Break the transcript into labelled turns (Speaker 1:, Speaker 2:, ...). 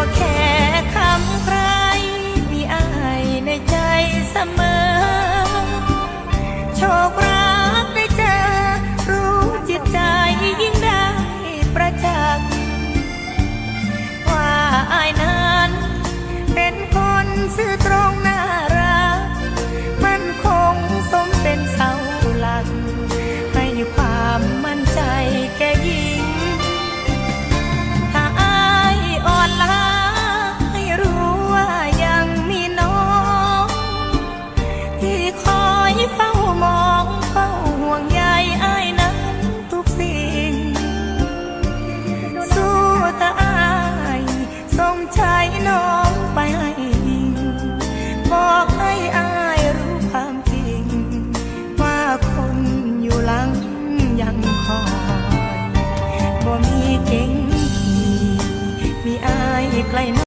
Speaker 1: บ่แค่คำใคร มีอายในใจเสมอ โชค ส่งใจน้องไปให้ยิง บอกให้อายรู้ความจริง ว่าคนอยู่หลังยังคอยบ่มีเก่งขี่มีอายใกล้